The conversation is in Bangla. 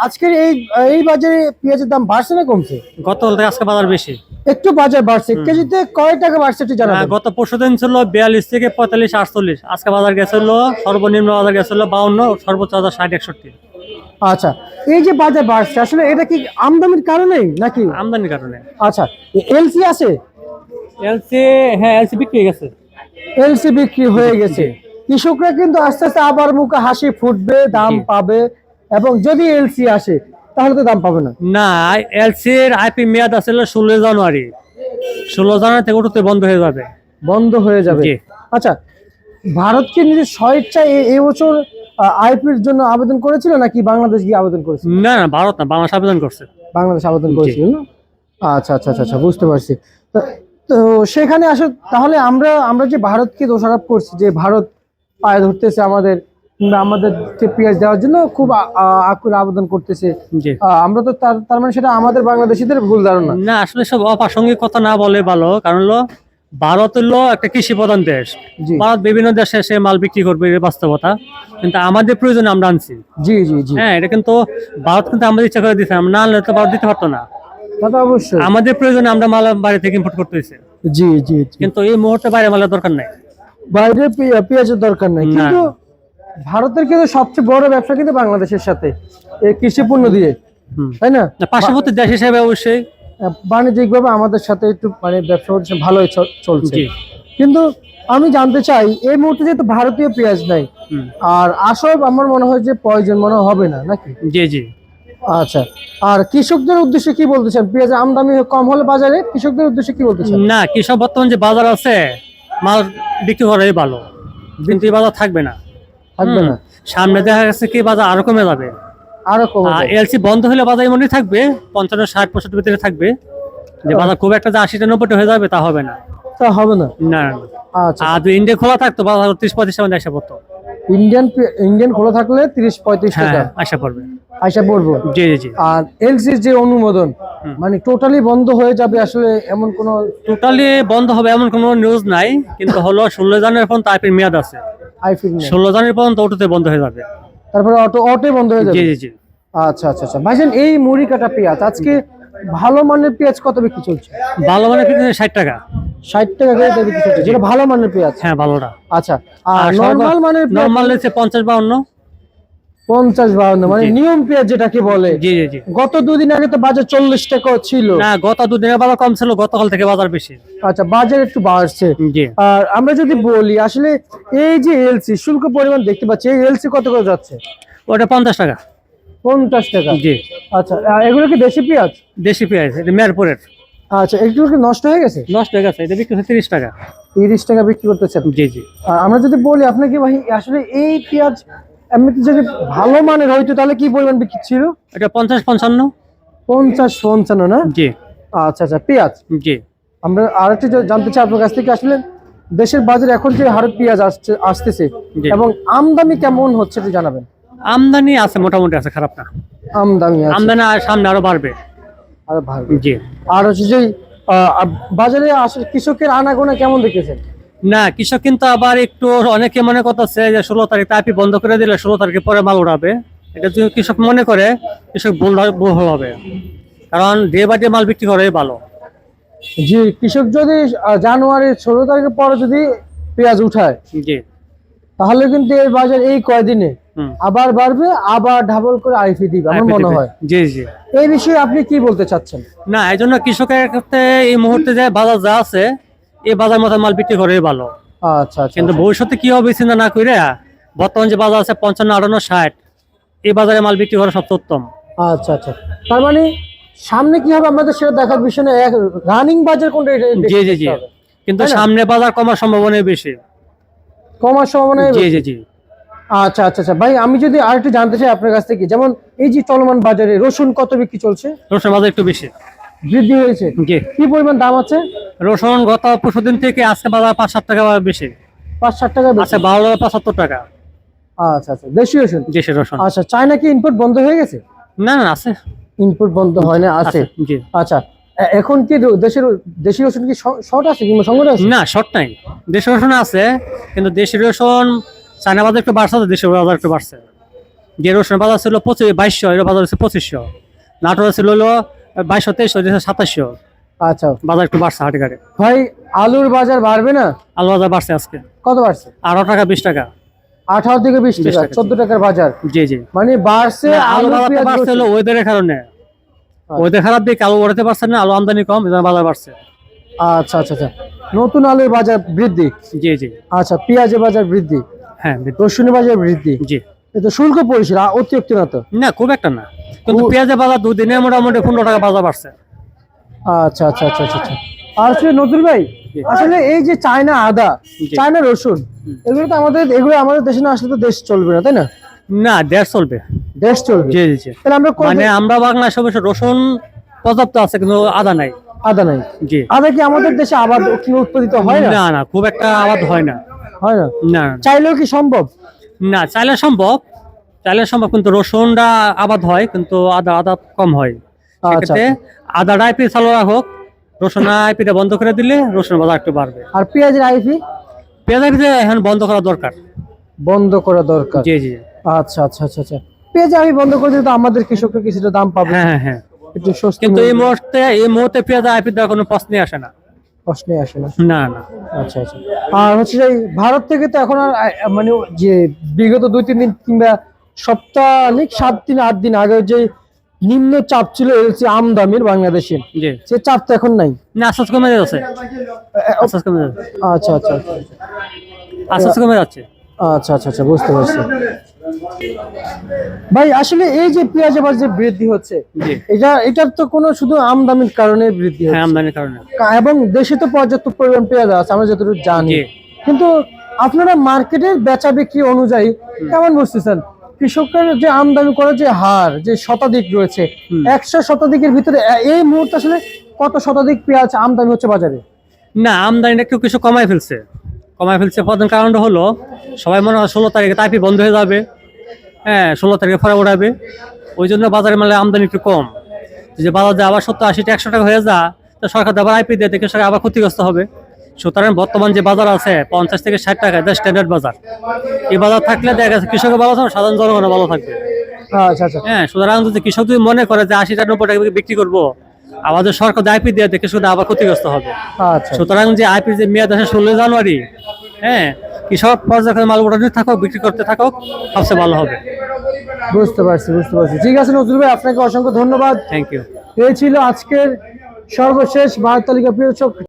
আজকের এই এই বাজারে পেঁয়াজের দাম বাড়ছে না কমছে? গতকাল থেকে আজকে বাজার বেশি। একটু বাজার বাড়ছে। কেজিতে কয় টাকা বাড়ছে একটু আহ, জানাবেন গত পরশু দিন ছিল বিয়াল্লিশ থেকে পঁয়তাল্লিশ আটচল্লিশ। আজকে বাজার গেছিল সর্বনিম্ন বাজার গেছিল বাউন্ন সর্বোচ্চ বাজার ষাট একষট্টি। আচ্ছা এই যে বাজার বাড়ছে আসলে এটা কি আমদানির কারণেই নাকি? আমদানির কারণে। আচ্ছা এলসি আছে? এলসি হ্যাঁ এলসি বিক্রি হয়ে গেছে। এলসি বিক্রি হয়ে গেছে। কৃষকরা কিন্তু আস্তে আস্তে আবার মুখে হাসি ফুটবে দাম পাবে। এবং যদি এলসি আসে তাহলে তো দাম পাবে না। না এলসি এর আইপি মেয়াদ আছে ষোলো জানুয়ারি। ষোলো জানুয়ারি থেকে উঠতে বন্ধ হয়ে যাবে। বন্ধ হয়ে যাবে। আচ্ছা ভারত কি নিজের স্বেচ্ছায় এ- এই আইপির জন্য আবেদন করেছিল নাকি বাংলাদেশ গিয়ে আবেদন করেছিল? না না ভারত না বাংলাদেশ আবেদন করছে। বাংলাদেশ আবেদন করেছিল না? আচ্ছা আচ্ছা আচ্ছা আচ্ছা বুঝতে পারছি। তো- তো সেখানে আসলে তাহলে আমরা আমরা যে ভারতকে দোষারোপ করছি যে ভারত পায়ে ধরতেছে আমাদের আমাদের পেঁয়াজ দেওয়ার জন্য খুব আকুল আবেদন করতেছে। আমরা তো তার মানে সেটা আমাদের বাংলাদেশিদের ভুল ধারণা। না আসলে সব অপ্রাসঙ্গিক কথা না বলে ভালো। কারণ হলো ভারত হলো একটা কৃষি প্রধান দেশ ভারত বিভিন্ন দেশে সে মাল বিক্রি করবে এটা বাস্তবতা। কিন্তু আমাদের প্রয়োজনে আমরা আনছি। জি জি জি। হ্যাঁ এটা কিন্তু ভারত কিন্তু আমাদের ইচ্ছা করে দিচ্ছে আমরা না আনলে তো ভারত দিতে পারতো না। অবশ্যই। আমাদের প্রয়োজনে আমরা মাল বাইরে থেকে ইম্পোর্ট করতেছি জি জি জি। কিন্তু এই মুহূর্তে বাইরে মালের দরকার নাই। বাইরে পেঁয়াজের দরকার নাই। কিন্তু ভারতের কিন্তু সবচেয়ে বড় ব্যবসা কিন্তু বাংলাদেশের সাথে এই কৃষি পণ্য দিয়ে তাই না? পার্শ্ববর্তী দেশ হিসেবে অবশ্যই। বাণিজ্যিক ভাবে আমাদের সাথে একটু মানে ব্যবসা বাণিজ্য ভালোই চলছে। কিন্তু আমি জানতে চাই এই মুহূর্তে যেহেতু ভারতীয় পেঁয়াজ নাই আর আসব আমার মনে হয় যে প্রয়োজন মনে হবে না নাকি? জি জি। আচ্ছা আর কৃষকদের উদ্দেশ্যে কি বলতেছেন পেঁয়াজের আমদানি কম হলে বাজারে কৃষকদের উদ্দেশ্যে কি বলতেছেন না কৃষক বর্তমান যে বাজার আছে মাল বিক্রি করাই ভালো। কিন্তু বাজার থাকবে না। থাকবে না। সামনে দেখা যাচ্ছে কি বাজার আরও কমে যাবে। আরও কম এলসি বন্ধ হলে বাজার এমনই থাকবে পঞ্চান্ন ষাট পঁয়ষট্টি ভিতরে থাকবে। যে বাজার খুব একটা যে আশিটা নব্বইটা হয়ে যাবে তা হবে না। তা হবে না? না আচ্ছা। আর যদি ইন্ডিয়া খোলা থাকতো বাজার ত্রিশ পঁয়ত্রিশ টাকা আসা পড়তো। ইন্ডিয়ান ইন্ডিয়ান খোলা থাকলে তিরিশ পঁয়ত্রিশ হ্যাঁ টাকা। আসা পড়বে। আইসা পড়ব। জি জি আর এলসির যে অনুমোদন মানে টোটালি বন্ধ হয়ে যাবে আসলে এমন কোন টোটালি বন্ধ হবে এমন কোনো নিউজ নাই কিন্তু হলো ষোলো জানুয়ারি পর্যন্ত আইপির মেয়াদ আছে। ষোলো জানুয়ারি পর্যন্ত অটোতে বন্ধ হয়ে যাবে। তারপরে অটো অটোই বন্ধ হয়ে যাবে? জি জি আচ্ছা আচ্ছা আচ্ছা। ভাইজান এই মুড়ি কাটা পেঁয়াজ আজকে ভালো মানের পেঁয়াজ কত বিক্রি চলছে? ভালো মানের পেঁয়াজ ষাট টাকা। ষাট টাকা করে বিক্রি চলছে। যেটা ভালো মানের পেঁয়াজ। হ্যাঁ ভালোটা। আচ্ছা। আর নর্মাল মানের নর্মাল হচ্ছে পঞ্চাশ বাউন্ন। পঞ্চাশ বাউন্ন মানে নিয়ম পেঁয়াজ যেটাকে বলে। জি জি জি। গত দুদিন আগে তো বাজার চল্লিশ টাকা ছিল। না গত দুদিনের বাজার কম ছিল গতকাল থেকে বাজার বেশি। আচ্ছা বাজার একটু বাড়ছে। আর আমরা যদি বলি আসলে এই যে এলসি শুল্ক পরিমাণ দেখতে পাচ্ছি এই এলসি কত করে যাচ্ছে? ওটা পঞ্চাশ টাকা। পঞ্চাশ টাকা। জি। আচ্ছা এগুলো কি দেশি পেঁয়াজ? দেশি পেঁয়াজ এটা মেরপুরের। আচ্ছা এগুলো কি নষ্ট হয়ে গেছে? নষ্ট হয়ে গেছে এটা বিক্রি হচ্ছে তিরিশ টাকা। তিরিশ টাকা বিক্রি করতেছেন। জি জি। আর আমরা যদি বলি আপনাকে ভাই আসলে এই পেঁয়াজ এমনিতে যদি ভালো মানের হয়তো তাহলে কি পরিমাণ বিক্রি ছিল? এটা পঞ্চাশ পঞ্চান্ন। পঞ্চাশ পঞ্চান্ন না? জি। আচ্ছা আচ্ছা পেঁয়াজ। জি। আমরা আরেকটু যে জানতে চাই আপনার কাছ থেকে আসলে দেশের বাজারে এখন যে হারে পেঁয়াজ আসছে আসতেছে এবং আমদানি কেমন হচ্ছে একটু জানাবেন। আমদানি আছে মোটামুটি আছে খারাপ না। আমদানি আছে। আমদানি আর সামনে আরও বাড়বে। আর ভালো জি। আর হচ্ছে যে বাজারে আসলে কৃষকের আনাগোনা কেমন দেখেছেন? না কৃষক কিন্তু আবার একটু অনেকে মনে করতেছে যে ষোলো তারিখ তাপি বন্ধ করে দিলে ষোলো তারিখে পরে মাল উড়াবে এটা যদি কৃষক মনে করে কৃষক ভুল ভুল হবে। কারণ ডে বাই ডে মাল বিক্রি করাই ভালো। জি কৃষক যদি আহ, জানুয়ারির ষোলো তারিখের পরে যদি পেঁয়াজ উঠায় জি। তাহলে কিন্তু এই বাজার এই কয়দিনে আবার বাড়বে আবার ডাবল করে আইফি দিবে আমার মনে হয়। জি জি। এই বিষয়ে আপনি কি বলতে চাচ্ছেন? না এই জন্য কৃষকের ক্ষেত্রে এই মুহূর্তে যে বাজার যা আছে এই বাজার মতো মাল বিক্রি করে ভালো। আচ্ছা আচ্ছা কিন্তু ভবিষ্যতে কি হবে চিন্তা না করে বর্তমান যে বাজার আছে পঞ্চান্ন আটান্ন ষাট এই বাজারে মাল বিক্রি করা সবচেয়ে উত্তম। আচ্ছা আচ্ছা। তার মানে সামনে কি হবে আমাদের সেটা দেখার বিষয় না এক রানিং বাজার কোনটা জি জি জি। কিন্তু সামনে বাজার কমার সম্ভাবনা বেশি। কমার সম্ভাবনা জি জি জি। আচ্ছা আচ্ছা আচ্ছা। ভাই আমি যদি আরেকটু জানতে চাই আপনার কাছ থেকে যেমন এই যে চলমান বাজারে রসুন কত বিক্রি চলছে? রসুন বাজার একটু বেশি। বৃদ্ধি হয়েছে। কি পরিমাণ দাম আছে? রসুন গত পরশু দিন থেকে আজকে বাজার পাঁচ সাত টাকা বেশি। পাঁচ সাত টাকা বেশি। আচ্ছা বারো টাকা পঁচাত্তর টাকা। আচ্ছা আচ্ছা দেশি রসুন? দেশি রসুন। আচ্ছা চায়না কি ইনপুট বন্ধ হয়ে গেছে? না না আছে। ইনপুট বন্ধ হয় না আছে জি। আচ্ছা এখন কি দেশের দেশি রসুন কি শর্ট আছে কিংবা সংকট আছে? না শর্ট নাই। দেশের রসুন আছে কিন্তু দেশি রসুন চায়না বাজার একটু বাড়ছে তো দেশের বাজার একটু বাড়ছে। যে রসুন বাজার ছিল পঁচিশ বাইশশো এর বাজার হচ্ছে পঁচিশশো। নাটোর ছিল হলো বাইশশো তেইশশো সাতাশশো। আচ্ছা। বাজার একটু বাড়ছে হাটে ঘাটে ভাই আলুর বাজার বাড়বে না? আলু বাজার বাড়ছে আজকে। কত বাড়ছে? আঠারো টাকা বিশ টাকা। আঠারো থেকে বিশ টাকা। চোদ্দ টাকার বাজার। জি জি। মানে বাড়ছে আলু বাড়ছে হলো ওয়েদারের কারণে। ওয়েদার খারাপ দিকে আলু উড়াতে পারছে না আলু আমদানি কম বাজার বাড়ছে। আচ্ছা আচ্ছা আচ্ছা। নতুন আলুর বাজার বৃদ্ধি? জি জি। আচ্ছা পেঁয়াজের বাজার বৃদ্ধি? হ্যাঁ। রসুনের বাজার বৃদ্ধি? জি। এটা শুল্ক আ- অতিরিক্ত না তো? না খুব একটা না। কিন্তু পেঁয়াজের বাজার দুদিনে মোটামুটি পনেরো টাকা বাজার বাড়ছে। আচ্ছা আচ্ছা আচ্ছা আচ্ছা আচ্ছা। আর আসলে নতুন ভাই আসলে এই যে চায়না আদা চায়না রসুন এগুলো তো আমাদের এগুলো আমাদের দেশে না আসলে তো দেশ চলবে না তাই না? না দেড় চলবে। দেশ চলবে। জি জি তাহলে আমরা মানে আমরা বাংলাদেশে অবশ্য রসুন পর্যাপ্ত আছে কিন্তু আদা নাই। আদা নাই। জি। আদা কি আমাদের দেশে আবাদ কি উৎপাদিত হয় না? না না খুব একটা আবাদ হয় না। হয় না? না। চাইলেও কি সম্ভব? না চাইলে সম্ভব। চাইলে সম্ভব কিন্তু রসুনটা আবাদ হয় কিন্তু আদা আদা কম হয়। সেক্ষেত্রে আদাটা আইপি চালু রাখুক রসুন আইপিটা বন্ধ করে দিলে রসুন বাজার একটু বাড়বে। আর পেঁয়াজের আইপি? পেঁয়াজ আইপিতে এখন বন্ধ করা দরকার। বন্ধ করা দরকার। জি জি। আচ্ছা আচ্ছা আচ্ছা আচ্ছা। পেঁয়াজ আমি বন্ধ করে দিলে তো আমাদের কৃষকরা কিছুটা দাম পাবে। হ্যাঁ হ্যাঁ হ্যাঁ। একটু স্বস্তি কিন্তু এই মুহূর্তে এই মুহূর্তে পেঁয়াজ আইপি দেওয়ার কোনো প্রশ্নই আসে না। প্রশ্নই আসে না। না না। আচ্ছা আচ্ছা। আর হচ্ছে যে ভারত থেকে তো এখন আর মানে যে বিগত দুই তিন দিন কিংবা সপ্তাহিক সাত দিন আট দিন আগে যে নিম্ন চাপ ছিল এলসি আমদামির বাংলাদেশে। সে চাপ তো এখন নাই। না আস্তে আস্তে কমে যাচ্ছে। কমে আচ্ছা আচ্ছা আচ্ছা। আস্তে কমে যাচ্ছে। আচ্ছা আচ্ছা আচ্ছা বুঝতে পারছি। ভাই আসলে এই যে পেঁয়াজ আবার যে বৃদ্ধি হচ্ছে এটা এটার তো কোনো শুধু আমদামির কারণে বৃদ্ধি হ্যাঁ হচ্ছে। আমদানির কারণে। এবং দেশে তো পর্যাপ্ত পরিমাণ পেঁয়াজ আছে আমরা যতটুকু জানি। কিন্তু আপনারা মার্কেটের বেচা বিক্রি অনুযায়ী কেমন বুঝতেছেন? কৃষকের যে আমদানি করার যে হার যে শতাধিক রয়েছে একশো শতাধিকের ভিতরে এই মুহূর্তে আসলে কত শতাধিক পেঁয়াজ আমদানি হচ্ছে বাজারে? না আমদানিটা একটু কিছু কমায় ফেলছে। কমায় ফেলছে প্রধান কারণটা হলো সবাই মনে হয় ষোলো তারিখে তাইপি বন্ধ হয়ে যাবে। হ্যাঁ ষোলো তারিখে ফরা উড়াবে ওই জন্য বাজারে মানে আমদানি একটু কম। যে বাজার যে আবার সত্তর আশি একশো টাকা হয়ে যা তো সরকার আবার আইপি দিয়ে দেখে সরকার আবার ক্ষতিগ্রস্ত হবে। সুতরাং বর্তমান যে বাজার আছে পঞ্চাশ থেকে ষাট টাকা এটা স্ট্যান্ডার্ড বাজার। এই বাজার থাকলে দেখা গেছে কৃষকের ভালো থাকবে সাধারণ জনগণের ভালো থাকবে। আচ্ছা আচ্ছা। হ্যাঁ সুতরাং যদি কৃষক যদি মনে করে যে আশি টাকা নব্বই টাকা বিক্রি করব আমাদের সরকার আইপি দিয়ে দেখে শুধু আবার ক্ষতিগ্রস্ত হবে। আচ্ছা। সুতরাং যে আইপি যে মেয়াদ আছে ষোলোই জানুয়ারি হ্যাঁ কৃষক পর্যায়ে মাল উঠাতে থাকুক বিক্রি করতে থাকুক সবচেয়ে ভালো হবে। বুঝতে পারছি বুঝতে পারছি। ঠিক আছে নজরুল ভাই আপনাকে অসংখ্য ধন্যবাদ। থ্যাংক ইউ এই ছিল আজকের সর্বশেষ ভারত তালিকা প্রিয়